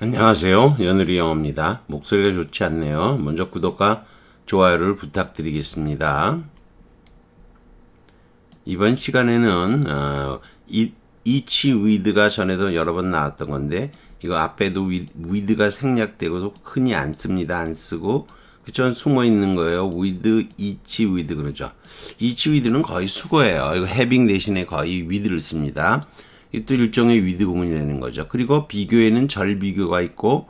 안녕하세요. 연우리 영어입니다. 목소리가 좋지 않네요. 먼저 구독과 좋아요를 부탁드리겠습니다. 이번 시간에는 어, 이, 이치 위드가 전에도 여러 번 나왔던 건데 이거 앞에도 위, 위드가 생략되고도 흔히 안 씁니다. 안 쓰고 그쵸 숨어 있는 거예요. 위드 이치 위드 그러죠. 이치 위드는 거의 수거예요. 이거 해빙 대신에 거의 위드를 씁니다. 이또 일종의 위드 구문이라는 거죠. 그리고 비교에는 절 비교가 있고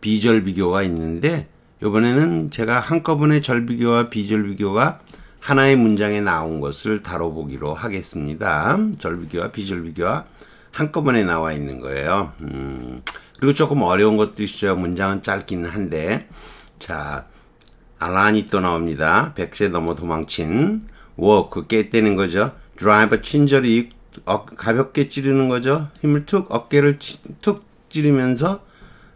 비절 비교가 있는데 이번에는 제가 한꺼번에 절 비교와 비절 비교가 하나의 문장에 나온 것을 다뤄보기로 하겠습니다. 절 비교와 비절 비교가 한꺼번에 나와 있는 거예요. 음, 그리고 조금 어려운 것도 있어요. 문장은 짧기는 한데 자 알란이 또 나옵니다. 100세 넘어 도망친 워크 깨때는 거죠. 드라이버 친절히 어, 가볍게 찌르는 거죠. 힘을 툭 어깨를 치, 툭 찌르면서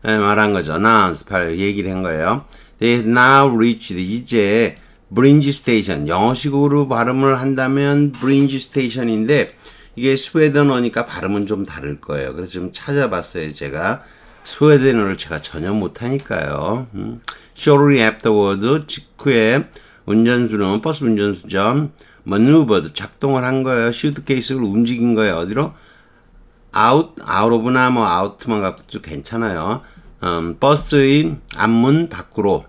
예, 말한 거죠. announce 발 얘기를 한 거예요. They now reached 이제 브린지 스테이션 영어식으로 발음을 한다면 브린지 스테이션인데 이게 스웨덴어니까 발음은 좀 다를 거예요. 그래서 좀 찾아봤어요. 제가 스웨덴어를 제가 전혀 못하니까요. 음. Shortly afterward 직후에 운전수는 버스 운전수죠. Maneuvered 작동을 한 거예요. 슈트케이스를 움직인 거예요. 어디로? out, out of나 뭐 out만 갖도 괜찮아요. 음, 버스의 앞문 밖으로.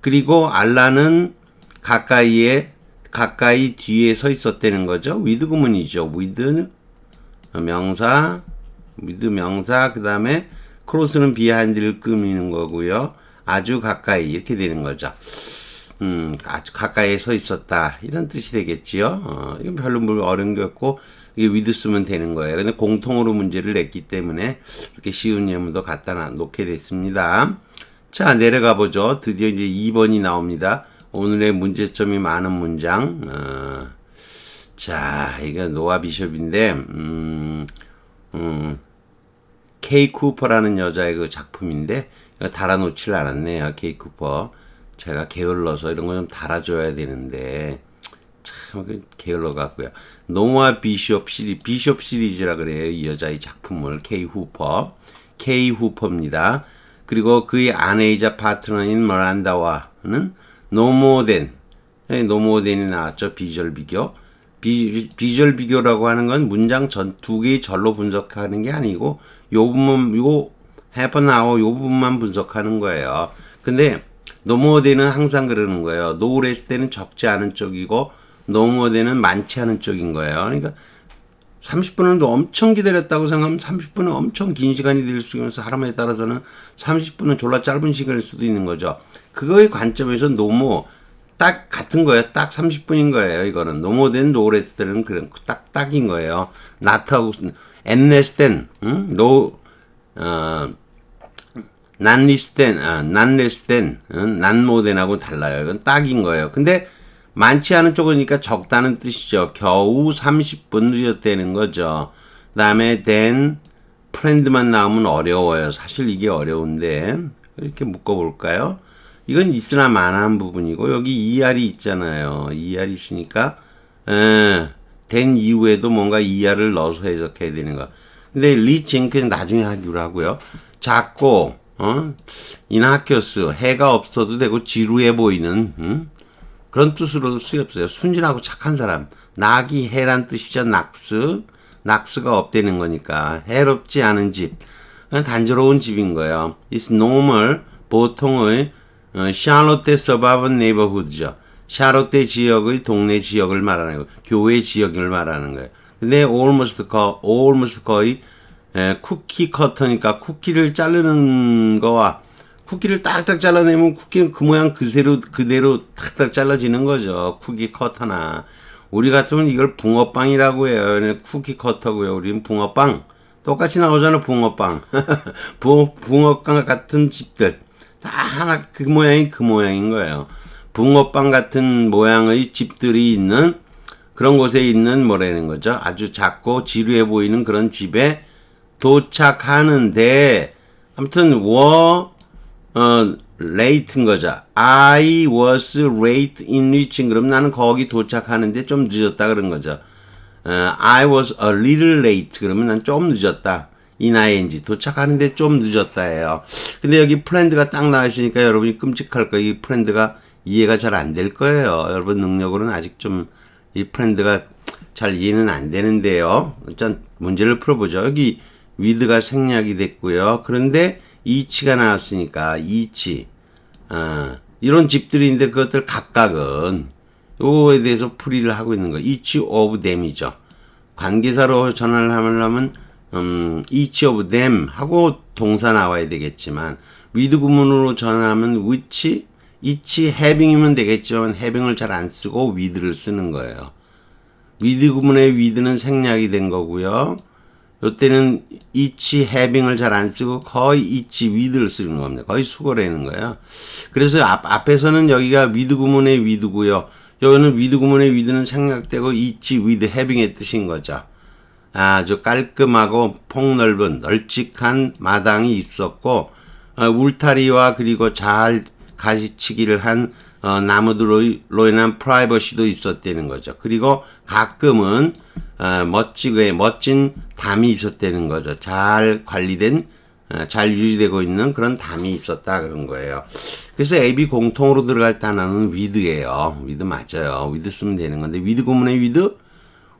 그리고 알라는 가까이에 가까이 뒤에 서 있었다는 거죠. with 구문이죠. with 명사, with 명사 그 다음에 크로스는 비하인드를 끄미는 거고요. 아주 가까이 이렇게 되는 거죠. 음, 아주 가까이에 서 있었다. 이런 뜻이 되겠지요. 어, 이건 별로 뭘 어려운 게 없고, 이게 위드 쓰면 되는 거예요. 근데 공통으로 문제를 냈기 때문에 이렇게 쉬운 예문도 갖다 놓게 됐습니다. 자, 내려가 보죠. 드디어 이제 2번이 나옵니다. 오늘의 문제점이 많은 문장. 어, 자, 이거 노아 비숍인데, 음, 음, 케이 쿠퍼라는 여자의 그 작품인데, 달아놓지를 않았네요. 케이 쿠퍼. 제가 게을러서 이런 거 좀 달아줘야 되는데 참그 게을러 같고요. 노아 비숍 시리 비숍 시리즈라 그래요. 이 여자의 작품을 케이 후퍼 케이 후퍼입니다. 그리고 그의 아내이자 파트너인 머란다와는 노모덴 노모덴이 나왔죠. 비절 비교 비, 비절 비교라고 하는 건 문장 전 두 개의 절로 분석하는 게 아니고 요 부분 요 happen now 요 부분만 분석하는 거예요. 근데 노모어대는 항상 그러는 거예요. 노우레스 때는 적지 않은 쪽이고 노모어대는 많지 않은 쪽인 거예요. 그러니까 30분을 엄청 기다렸다고 생각하면 30분은 엄청 긴 시간이 될 수 있어서 사람에 따라서는 30분은 졸라 짧은 시간일 수도 있는 거죠. 그거의 관점에서 노모 딱 같은 거예요. 딱 30분인 거예요. 이거는 노모된 노레스 때는 그런 딱 딱인 거예요. 나트하고 엠네스텐 응? 노 어, 난리스텐, 아, 난레스텐, 난모덴하고 달라요. 이건 딱인 거예요. 근데 많지 않은 쪽이니까 적다는 뜻이죠. 겨우 30분 늦었다는 거죠. 그 다음에 then 프렌드만 나오면 어려워요. 사실 이게 어려운데 이렇게 묶어볼까요? 이건 있으나 마나한 부분이고 여기 ER이 있잖아요. ER이 있으니까 에, then 이후에도 뭔가 ER을 넣어서 해석해야 되는 거. 근데 리칭 그냥 나중에 하기로 하고요. 작고 어? 이나키오스 해가 없어도 되고 지루해 보이는 음? 그런 뜻으로도 쓰였어요. 순진하고 착한 사람. 낙이 해란 뜻이죠. 낙스. 낙스가 없다는 거니까 해롭지 않은 집. 단조로운 집인 거예요. It's normal. 보통의 어, 샤롯데 서바븐 네이버후드죠. 샤롯데 지역의 동네 지역을 말하는 거, 교회 지역을 말하는 거예요. 근데 almost 거, almost 거의 에, 쿠키 커터니까 쿠키를 자르는 거와 쿠키를 딱딱 잘라내면 쿠키는 그 모양 그대로 그대로 딱딱 잘라지는 거죠. 쿠키 커터나 우리 같으면 이걸 붕어빵이라고 해요. 쿠키 커터고요. 우리는 붕어빵 똑같이 나오잖아. 붕어빵 붕, 붕어빵 같은 집들 다 하나 그 모양이 그 모양인 거예요. 붕어빵 같은 모양의 집들이 있는 그런 곳에 있는 뭐라는 거죠. 아주 작고 지루해 보이는 그런 집에 도착하는데 아무튼 워 어, 거죠. I was late in reaching. 그럼 나는 거기 도착하는데 좀 늦었다 그런 거죠. 어, I was a little late. 그러면 난 좀 늦었다. 인아이엔지 도착하는데 좀 늦었다예요. 근데 여기 프렌드가 딱 나와 있으니까 여러분이 끔찍할 거예요. 이 프렌드가 이해가 잘 안 될 거예요. 여러분 능력으로는 아직 좀 이 프렌드가 잘 이해는 안 되는데요. 일단 문제를 풀어보죠. 여기 위드가 생략이 됐고요. 그런데 이치가 나왔으니까 이치 아, 이런 집들인데 그것들 각각은 요거에 대해서 풀이를 하고 있는 거예요. each of them이죠. 관계사로 전환을 하려면 음, each of them 하고 동사 나와야 되겠지만 with 구문으로 전환하면 which, each, having이면 되겠지만 having을 잘 안 쓰고 with를 쓰는 거예요. with 구문의 with는 생략이 된 거고요. 요때는 each, having을 잘 안 쓰고 거의 each, with를 쓰는 겁니다. 거의 수거라는 거예요. 그래서 앞, 앞에서는 여기가 with 구문의 with고요. 여기는 with 구문의 with는 생략되고 each, with, having의 뜻인 거죠. 아주 깔끔하고 폭넓은 널찍한 마당이 있었고 어, 울타리와 그리고 잘 가시치기를 한 어, 나무들로 인한 프라이버시도 있었다는 거죠. 그리고 가끔은 어, 멋지게 멋진 담이 있었다는 거죠. 잘 관리된 어, 잘 유지되고 있는 그런 담이 있었다 그런 거예요. 그래서 AB 공통으로 들어갈 단어는 with예요. with 맞아요. with 쓰면 되는 건데 with 구문의 with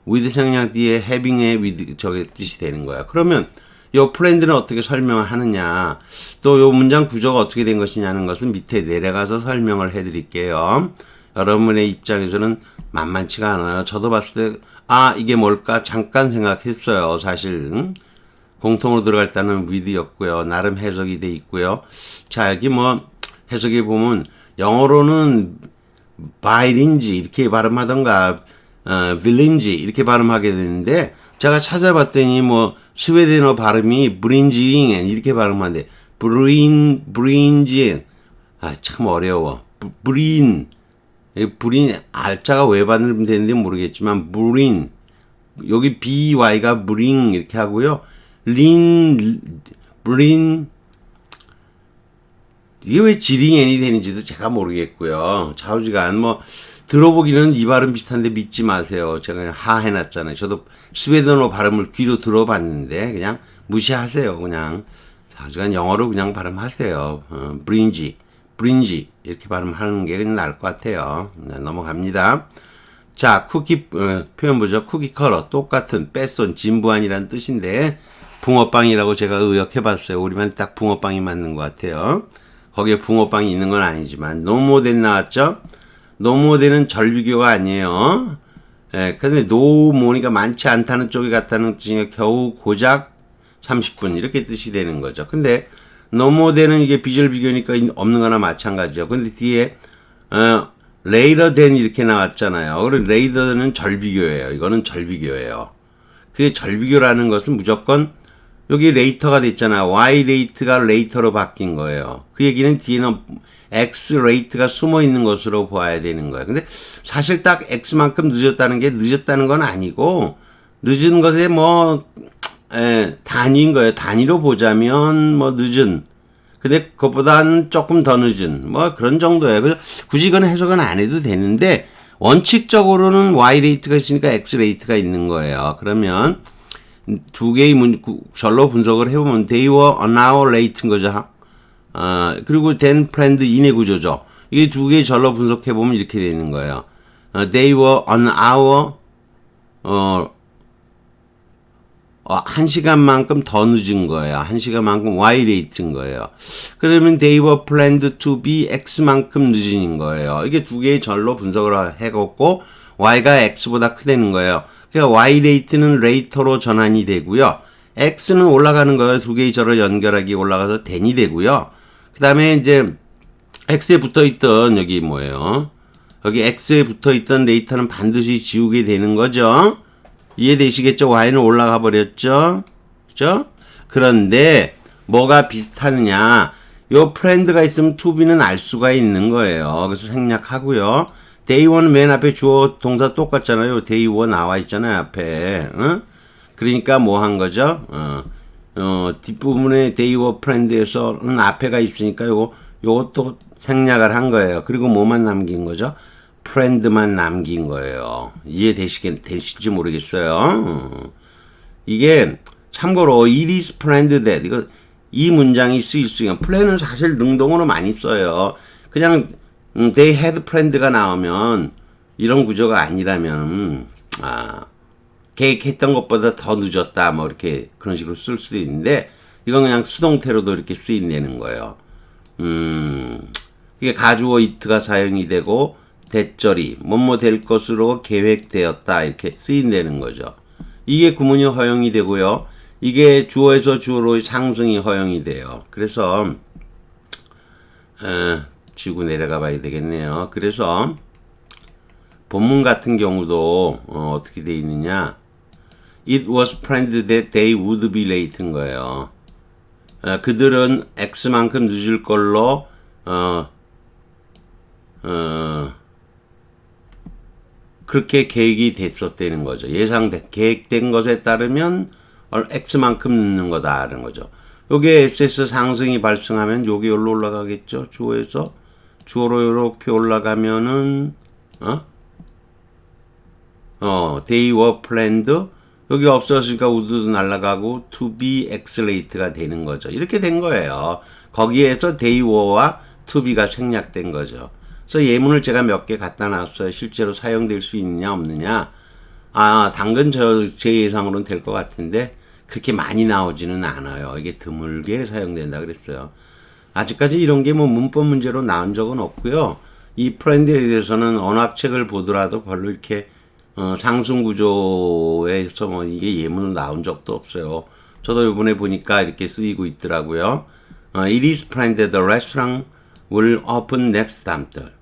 with 생략 뒤에 having의 with 저게 뜻이 되는 거야. 그러면 요 프렌드는 어떻게 설명을 하느냐, 또 요 문장 구조가 어떻게 된 것이냐는 것은 밑에 내려가서 설명을 해드릴게요. 여러분의 입장에서는 만만치가 않아요. 저도 봤을 때, 아, 이게 뭘까? 잠깐 생각했어요. 사실. 응? 공통으로 들어갈 때는 with였고요. 나름 해석이 돼 있고요. 자, 여기 뭐, 해석해 보면, 영어로는 바이린지 이렇게 발음하던가 어, 빌린지 이렇게 발음하게 되는데 제가 찾아봤더니 뭐 스웨덴어 발음이 브린지잉 이렇게 발음하는데 브린 브린지 아참 어려워 브- 브린 이 브린 알자가 왜 발음되는지 모르겠지만 브린 여기 by가 브링 이렇게 하고요 린 브린 이게 왜 지링앤이 되는지도 제가 모르겠고요. 좌우지간 뭐 들어보기는 이 발음 비슷한데 믿지 마세요. 제가 그냥 하 해놨잖아요. 저도 스웨덴어 발음을 귀로 들어봤는데 그냥 무시하세요. 그냥 좌우지간 영어로 그냥 발음하세요. 어, 브린지, 브린지 이렇게 발음하는 게 나을 것 같아요. 네, 넘어갑니다. 자, 쿠키 어, 표현 보죠. 쿠키 컬러 똑같은 뺏손 진부한이라는 뜻인데 붕어빵이라고 제가 의역해봤어요. 우리만 딱 붕어빵이 맞는 것 같아요. 거기에 붕어빵이 있는 건 아니지만 노모덴 나왔죠. 노모덴은 절비교가 아니에요. 예, 근데 노모니가 많지 않다는 쪽이 같다는 뜻이니까 겨우 고작 30분 이렇게 뜻이 되는 거죠. 근데 노모덴은 이게 비절비교니까 없는 거나 마찬가지죠. 근데 뒤에 어, 레이더 된 이렇게 나왔잖아요. 그리고 레이더는 절비교예요. 이거는 절비교예요. 그게 절비교라는 것은 무조건 여기 레이터가 됐잖아. Y 레이트가 레이터로 바뀐 거예요. 그 얘기는 뒤에는 X 레이트가 숨어 있는 것으로 보아야 되는 거예요. 근데 사실 딱 X만큼 늦었다는 게 늦었다는 건 아니고 늦은 것에 뭐 에, 단위인 거예요. 단위로 보자면 뭐 늦은 근데 그것보다는 조금 더 늦은 뭐 그런 정도예요. 그래서 굳이 이건 해석은 안 해도 되는데 원칙적으로는 Y 레이트가 있으니까 X 레이트가 있는 거예요. 그러면 두 개의 문, 구- 절로 분석을 해보면 they were an hour late인 거죠. 어, 그리고 then planned in의 구조죠. 이게 두 개의 절로 분석해보면 이렇게 되는 거예요. 어, they were an hour, 어, 어, 한 시간만큼 더 늦은 거예요. 한 시간만큼 Y 레이트인 거예요. 그러면 they were planned to be X만큼 늦은 거예요. 이게 두 개의 절로 분석을 해갖고 Y가 X보다 크다는 거예요. 그러니까 Y 레이트는 레이터로 전환이 되고요. X는 올라가는 거예요. 두 개의 절을 연결하기 올라가서 den이 되고요. 그 다음에 이제 X에 붙어 있던 여기 뭐예요? 여기 X에 붙어 있던 레이터는 반드시 지우게 되는 거죠. 이해되시겠죠? Y는 올라가 버렸죠? 그죠? 그런데 뭐가 비슷하느냐? 요 프렌드가 있으면 투비는 알 수가 있는 거예요. 그래서 생략하고요. day one 맨 앞에 주어 동사 똑같잖아요. day one 나와 있잖아요. 앞에. 어? 그러니까 뭐 한 거죠? 어, 어, 뒷부분에 day one 프렌드에서는 앞에가 있으니까 요거, 요것도 생략을 한 거예요. 그리고 뭐만 남긴 거죠? 프렌드만 남긴 거예요. 이해되시겠, 되실지 모르겠어요. 어. 이게 참고로 it is planned that 이거 이 문장이 쓰일 수 있는 플랜은 사실 능동으로 많이 써요. 그냥 음, they had planned가 나오면 이런 구조가 아니라면 아 계획했던 것보다 더 늦었다 뭐 이렇게 그런 식으로 쓸 수도 있는데 이건 그냥 수동태로도 이렇게 쓰인다는 거예요. 음 이게 가주어 이트가 사용이 되고 대절이 뭐뭐 될 것으로 계획되었다 이렇게 쓰인다는 거죠. 이게 구문이 허용이 되고요. 이게 주어에서 주어로의 상승이 허용이 돼요. 그래서 에, 지고 내려가 봐야 되겠네요. 그래서 본문 같은 경우도 어, 떻게돼 있느냐? It was planned that they would be late인 거예요. 어, 그들은 X만큼 늦을 걸로 어, 어, 그렇게 계획이 됐었다는 거죠. 예상된 계획된 것에 따르면 어, X만큼 늦는 거다라는 거죠. 요게 SS 상승이 발생하면 요게 여기로 올라가겠죠. 주어에서 주어로 이렇게 올라가면은 어? 어, they were planned 여기 없어지니까 우드도 날아가고 to be accelerate가 되는 거죠. 이렇게 된 거예요. 거기에서 were와 to be가 생략된 거죠. 그래서 예문을 제가 몇 개 갖다 놨어요. 실제로 사용될 수 있느냐 없느냐. 아, 당근 저 제 예상으로는 될 것 같은데 그렇게 많이 나오지는 않아요. 이게 드물게 사용된다 그랬어요. 아직까지 이런 게 뭐 문법 문제로 나온 적은 없고요. 이 프렌드에 대해서는 언어학책을 보더라도 별로 이렇게 어, 상승 구조에서 뭐 이게 예문으로 나온 적도 없어요. 저도 이번에 보니까 이렇게 쓰이고 있더라고요. 어, It is planned that the restaurant will open next. 이거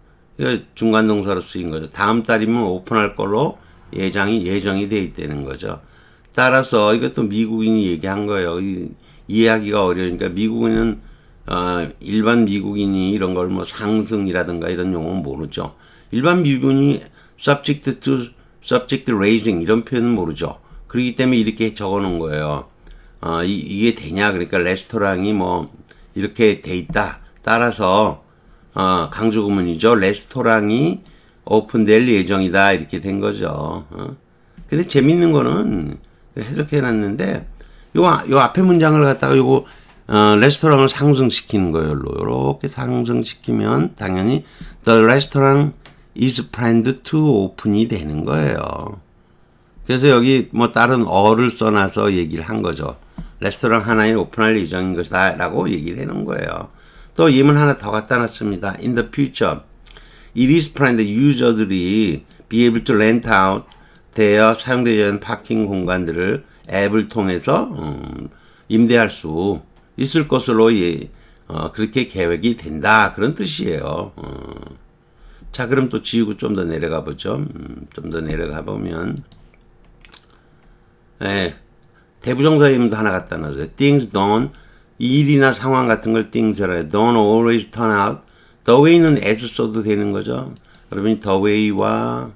중간 동사로 쓰인 거죠. 다음 달이면 오픈할 걸로 예정이 예정이 돼 있다는 거죠. 따라서 이것도 미국인이 얘기한 거예요. 이, 이해하기가 어려우니까 미국인은 어, 일반 미국인이 이런 걸 뭐 상승이라든가 이런 용어는 모르죠. 일반 미국인이 subject to subject raising 이런 표현은 모르죠. 그렇기 때문에 이렇게 적어 놓은 거예요. 어, 이, 이게 되냐 그러니까 레스토랑이 뭐 이렇게 돼 있다. 따라서 어, 강조 구문이죠. 레스토랑이 오픈될 예정이다 이렇게 된 거죠. 어? 근데 재밌는 거는 해석해 놨는데 요, 아- 요 앞에 문장을 갖다가 요거 어, 레스토랑을 상승시키는 거예요. 이렇게 상승시키면 당연히 the restaurant is planned to open이 되는 거예요. 그래서 여기 뭐 다른 어를 써놔서 얘기를 한 거죠. 레스토랑 하나에 오픈할 예정인 것이다 라고 얘기를 해 놓은 거예요. 또 예문 하나 더 갖다 놨습니다. In the future, it is planned 유저들이 be able to rent out 되어 사용되지 파킹 공간들을 앱을 통해서 음, 임대할 수 있을 것으로 예, 어, 그렇게 계획이 된다 그런 뜻이에요. 어. 자 그럼 또 지우고 좀 더 내려가 보죠. 음, 좀더 내려가 보면 예, 대부정사 이름도 하나 갖다 놨어요. Things don't 일이나 상황 같은 걸 things라 해요. Don't always turn out. The way는 s 써도 되는 거죠. 여러분이 the way와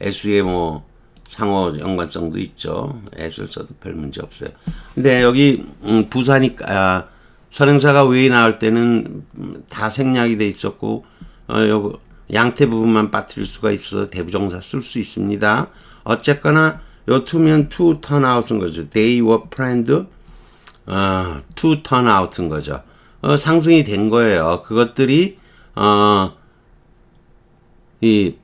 s의 뭐 상호 연관성도 있죠. s를 써도 별 문제 없어요. 근데 여기 음, 부사니까 아, 선행사가 way 나올 때는 음, 다 생략이 돼 있었고 어, 요 양태 부분만 빠뜨릴 수가 있어서 대부정사 쓸 수 있습니다. 어쨌거나 요 to turn out인 거죠. They were planned 어, to turn out인 거죠. 어, 상승이 된 거예요. 그것들이 어, 이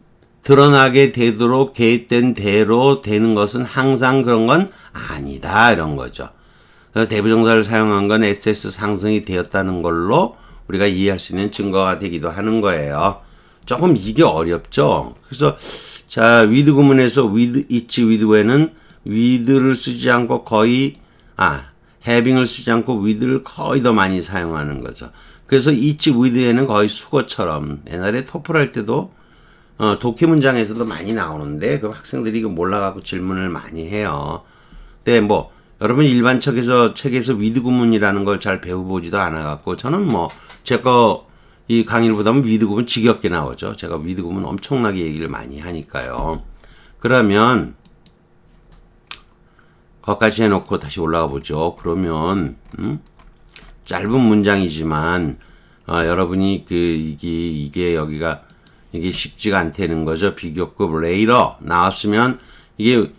드러나게 되도록 계획된 대로 되는 것은 항상 그런 건 아니다 이런 거죠. 대부정사를 사용한 건 SS 상승이 되었다는 걸로 우리가 이해할 수 있는 증거가 되기도 하는 거예요. 조금 이게 어렵죠. 그래서 자 위드 구문에서 with 있지 with when은 with를 쓰지 않고 거의 아 having을 쓰지 않고 with를 거의 더 많이 사용하는 거죠. 그래서 있지 with에는 거의 수거처럼 옛날에 토플 할 때도 어, 독해 문장에서도 많이 나오는데 그 학생들이 이거 몰라갖고 질문을 많이 해요. 근데 뭐 여러분 일반 책에서 책에서 위드 구문이라는 걸 잘 배워보지도 않아갖고 저는 뭐 제거 이 강의를 보다 보면 위드 구문 지겹게 나오죠. 제가 위드 구문 엄청나게 얘기를 많이 하니까요. 그러면 거기까지 해놓고 다시 올라가 보죠. 그러면 음? 짧은 문장이지만 어, 여러분이 그 이게 이게 여기가 이게 쉽지가 않다는 거죠. 비교급 레이러 나왔으면 이게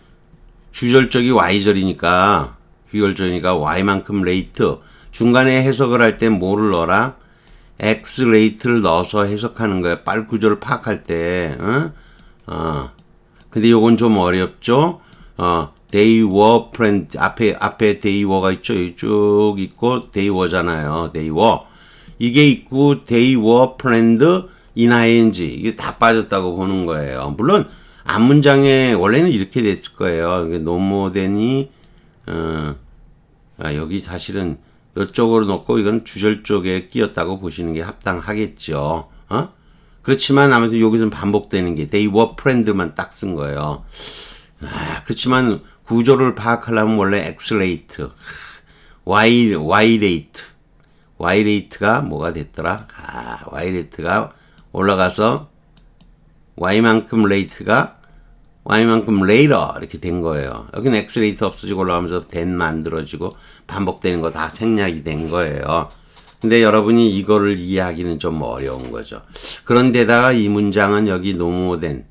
주절적이 y절이니까 귀절절이니까 y만큼 레이트 중간에 해석을 할 때 뭐를 넣어라? x 레이트를 넣어서 해석하는 거야. 빨 구조를 파악할 때. 어? 어. 근데 요건 좀 어렵죠? 어, they were friend 앞에 앞에 they were가 있죠. 쭉 있고 they were잖아요. they were. 이게 있고 they were friend in ing 이게 다 빠졌다고 보는 거예요. 물론 앞 문장에 원래는 이렇게 됐을 거예요. 이게 노모덴이 어, 아, 여기 사실은 이쪽으로 놓고 이건 주절 쪽에 끼었다고 보시는 게 합당하겠죠. 어? 그렇지만 아무튼 여기서는 반복되는 게 they were friend만 딱 쓴 거예요. 아, 그렇지만 구조를 파악하려면 원래 x 레이트, y y 레이트, y 레이트가 뭐가 됐더라? 아, y 레이트가 올라가서 y만큼 레이트가 y만큼 later 이렇게 된 거예요. 여기는 x 레이트 없어지고 올라가면서 then 만들어지고 반복되는 거 다 생략이 된 거예요. 근데 여러분이 이거를 이해하기는 좀 어려운 거죠. 그런데다가 이 문장은 여기 노모된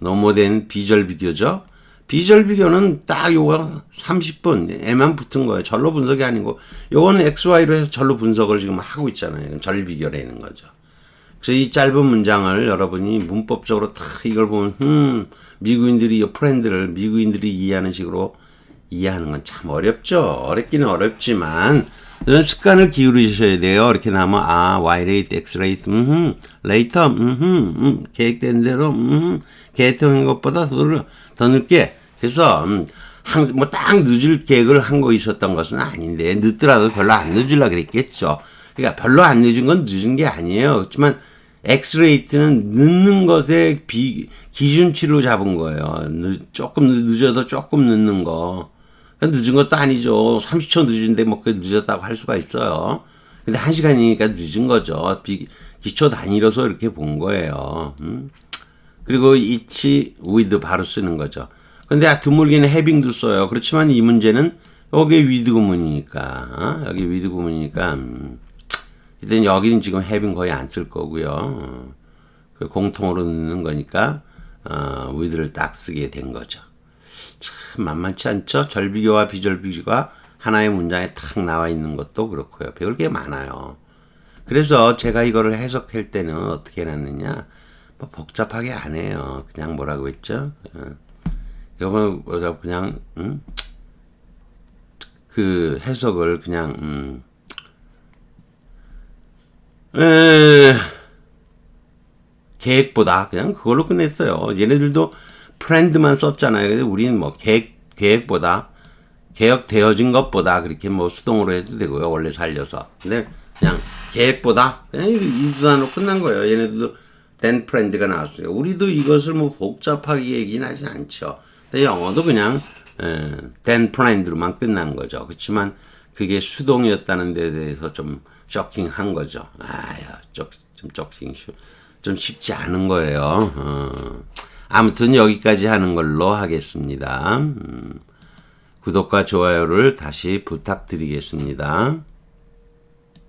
노모된 비절 비교죠. 비절비교는 딱 요거 30분 애만 붙은 거예요. 절로 분석이 아니고 요거는 XY로 해서 절로 분석을 지금 하고 있잖아요. 절비교라는 거죠. 그래서 이 짧은 문장을 여러분이 문법적으로 탁 이걸 보면 음 미국인들이 이 프렌드를 미국인들이 이해하는 식으로 이해하는 건 참 어렵죠. 어렵기는 어렵지만 이런 습관을 기울이셔야 돼요. 이렇게 나면 아 Y rate, X rate, 음, later, 음, 음, 계획된 대로, 음, 계획된 것보다 더, 늦- 더 늦게. 그래서 음, 뭐딱 늦을 계획을 한 거 있었던 것은 아닌데 늦더라도 별로 안 늦으려 그랬겠죠. 그러니까 별로 안 늦은 건 늦은 게 아니에요. 그렇지만 엑스레이트는 늦는 것의 비, 기준치로 잡은 거예요. 늦, 조금 늦어도 조금 늦는 거. 늦은 것도 아니죠. 30초 늦은데 뭐 그 늦었다고 할 수가 있어요. 근데 한 시간이니까 늦은 거죠. 비, 기초 단위로서 이렇게 본 거예요. 음? 그리고 이치 with 바로 쓰는 거죠. 근데 아, 드물게는 해빙도 써요. 그렇지만 이 문제는 여기 with 구문이니까 어? 여기 with 구문이니까 음. 일단 여기는 지금 해빙 거의 안 쓸 거고요. 어, 그 공통으로 넣는 거니까 어, with를 딱 쓰게 된 거죠. 참 만만치 않죠? 절비교와 비절비교가 하나의 문장에 탁 나와 있는 것도 그렇고요. 배울 게 많아요. 그래서 제가 이거를 해석할 때는 어떻게 해놨느냐? 뭐 복잡하게 안 해요. 그냥 뭐라고 했죠? 어. 이거 뭐 그냥 음? 그 해석을 그냥 음. 에... 계획보다 그냥 그걸로 끝냈어요. 얘네들도 프렌드만 썼잖아요. 근데 우리는 뭐 계획 계획보다 개혁되어진 것보다 그렇게 뭐 수동으로 해도 되고요. 원래 살려서. 근데 그냥 계획보다 그냥 이 단어로 끝난 거예요. 얘네들도 된 프렌드가 나왔어요. 우리도 이것을 뭐 복잡하게 얘기는 하지 않죠. 근데 영어도 그냥 된 프렌드로만 끝난 거죠. 그렇지만 그게 수동이었다는 데 대해서 좀 쇼킹한 거죠. 아유, 좀, 좀 쇼킹, 좀 쉽지 않은 거예요. 어. 아무튼 여기까지 하는 걸로 하겠습니다. 음, 구독과 좋아요를 다시 부탁드리겠습니다.